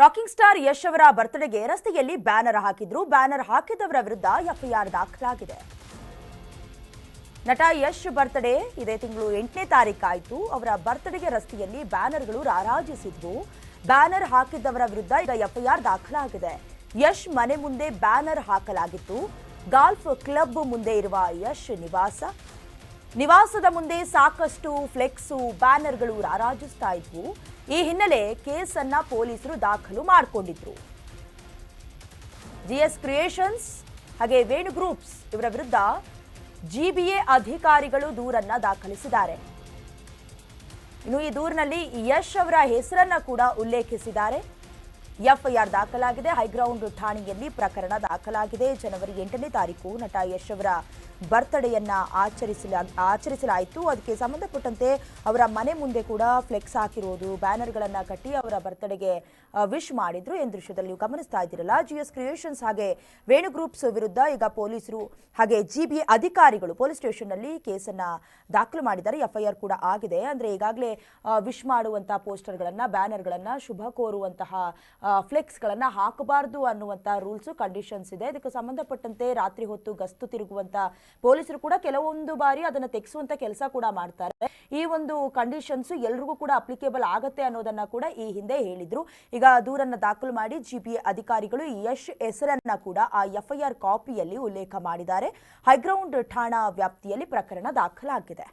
Rocking star Yash ಅವರ ಬರ್ತ್ಡೇಗೆ ರಸ್ತೆಯಲ್ಲಿ banner ಹಾಕಿದ್ರು. ಬ್ಯಾನರ್ ಹಾಕಿದವರ ವಿರುದ್ಧ ಎಫ್ಐಆರ್ ದಾಖಲಾಗಿದೆ. ನಟ ಯಶ್ ಬರ್ತ್ಡೇ ಇದೇ ತಿಂಗಳು ಎಂಟನೇ ತಾರೀಕಾಯಿತು ಅವರ ಬರ್ತ್ಡೇಗೆ ರಸ್ತೆಯಲ್ಲಿ ಬ್ಯಾನರ್ಗಳು ರಾರಾಜಿಸಿದ್ವು. ಬ್ಯಾನರ್ ಹಾಕಿದ್ದವರ ವಿರುದ್ಧ ಈಗ ಎಫ್ಐಆರ್ ದಾಖಲಾಗಿದೆ. ಯಶ್ ಮನೆ ಮುಂದೆ ಬ್ಯಾನರ್ ಹಾಕಲಾಗಿತ್ತು. ಗಾಲ್ಫ್ ಕ್ಲಬ್ ಮುಂದೆ ಇರುವ ಯಶ್ ನಿವಾಸ. ನಿವಾಸದ ಮುಂದೆ ಸಾಕಷ್ಟು ಫ್ಲೆಕ್ಸು, ಬ್ಯಾನರ್ಗಳು ರಾರಾಜಿಸ್ತಾ ಇದ್ವು. ಈ ಹಿನ್ನೆಲೆ ಕೇಸನ್ನ ಪೊಲೀಸರು ದಾಖಲು ಮಾಡಿಕೊಂಡಿದ್ರು. ಜಿಎಸ್ ಕ್ರಿಯೇಷನ್ಸ್ ಹಾಗೆ ವೇಣು ಗ್ರೂಪ್ಸ್ ಇವರ ವಿರುದ್ಧ ಜಿಬಿಎ ಅಧಿಕಾರಿಗಳು ದೂರನ್ನ ದಾಖಲಿಸಿದ್ದಾರೆ. ಇನ್ನು ಈ ದೂರಿನಲ್ಲಿ ಯಶ್ ಅವರ ಹೆಸರನ್ನ ಕೂಡ ಉಲ್ಲೇಖಿಸಿದ್ದಾರೆ. ಎಫ್ಐಆರ್ ದಾಖಲಾಗಿದೆ. ಹೈಗ್ರೌಂಡ್ ಠಾಣೆಯಲ್ಲಿ ಪ್ರಕರಣ ದಾಖಲಾಗಿದೆ. ಜನವರಿ ಎಂಟನೇ ತಾರೀಕು ನಟ ಯಶ್ ಅವರ ಬರ್ತ್ಡೇಯನ್ನ ಆಚರಿಸಲ, ಆಚರಿಸಲಾಯಿತು. ಅದಕ್ಕೆ ಸಂಬಂಧಪಟ್ಟಂತೆ ಅವರ ಮನೆ ಮುಂದೆ ಕೂಡ ಫ್ಲೆಕ್ಸ್ ಹಾಕಿರೋದು, ಬ್ಯಾನರ್ಗಳನ್ನು ಕಟ್ಟಿ ಅವರ ಬರ್ತ್ಡೇಗೆ ವಿಶ್ ಮಾಡಿದ್ರು ಏನ್ ದೃಶ್ಯದಲ್ಲಿ ನೀವು ಗಮನಿಸ್ತಾ ಇದ್ದೀರಲ್ಲ. ಜಿ ಎಸ್ ಕ್ರಿಯೇಷನ್ಸ್ ಹಾಗೆ ವೇಣು ಗ್ರೂಪ್ಸ್ ವಿರುದ್ಧ ಈಗ ಪೊಲೀಸರು ಹಾಗೆ ಜಿಬಿಎ ಅಧಿಕಾರಿಗಳು ಪೊಲೀಸ್ ಸ್ಟೇಷನ್ನಲ್ಲಿ ಕೇಸನ್ನು ದಾಖಲು ಮಾಡಿದ್ದಾರೆ. ಎಫ್ಐಆರ್ ಕೂಡ ಆಗಿದೆ. ಅಂದ್ರೆ ಈಗಾಗಲೇ ವಿಶ್ ಮಾಡುವಂತಹ ಪೋಸ್ಟರ್ಗಳನ್ನು, ಬ್ಯಾನರ್ಗಳನ್ನು ಶುಭ ಕೋರುವಂತಹ ಫ್ಲೆಕ್ಸ್ಗಳನ್ನ ಹಾಕಬಾರದು ಅನ್ನುವಂಥ ರೂಲ್ಸ್ ಕಂಡೀಷನ್ಸ್ ಇದೆ. ಇದಕ್ಕೆ ಸಂಬಂಧಪಟ್ಟಂತೆ ರಾತ್ರಿ ಹೊತ್ತು ಗಸ್ತು ತಿರುಗುವಂತ ಪೊಲೀಸರು ಕೂಡ ಕೆಲವೊಂದು ಬಾರಿ ಅದನ್ನು ತೆಗೆಸುವಂತ ಕೆಲಸ ಕೂಡ ಮಾಡ್ತಾರೆ. ಈ ಒಂದು ಕಂಡೀಷನ್ಸ್ ಎಲ್ರಿಗೂ ಕೂಡ ಅಪ್ಲಿಕೇಬಲ್ ಆಗತ್ತೆ ಅನ್ನೋದನ್ನ ಕೂಡ ಈ ಹಿಂದೆ ಹೇಳಿದ್ರು. ಈಗ ದೂರನ್ನ ದಾಖಲು ಮಾಡಿ ಜಿಪಿ ಅಧಿಕಾರಿಗಳು ಯಶ್ ಹೆಸರನ್ನ ಕೂಡ ಆ ಎಫ್ಐಆರ್ ಕಾಪಿಯಲ್ಲಿ ಉಲ್ಲೇಖ ಮಾಡಿದ್ದಾರೆ. ಹೈಗ್ರೌಂಡ್ ಠಾಣಾ ವ್ಯಾಪ್ತಿಯಲ್ಲಿ ಪ್ರಕರಣ ದಾಖಲಾಗಿದೆ.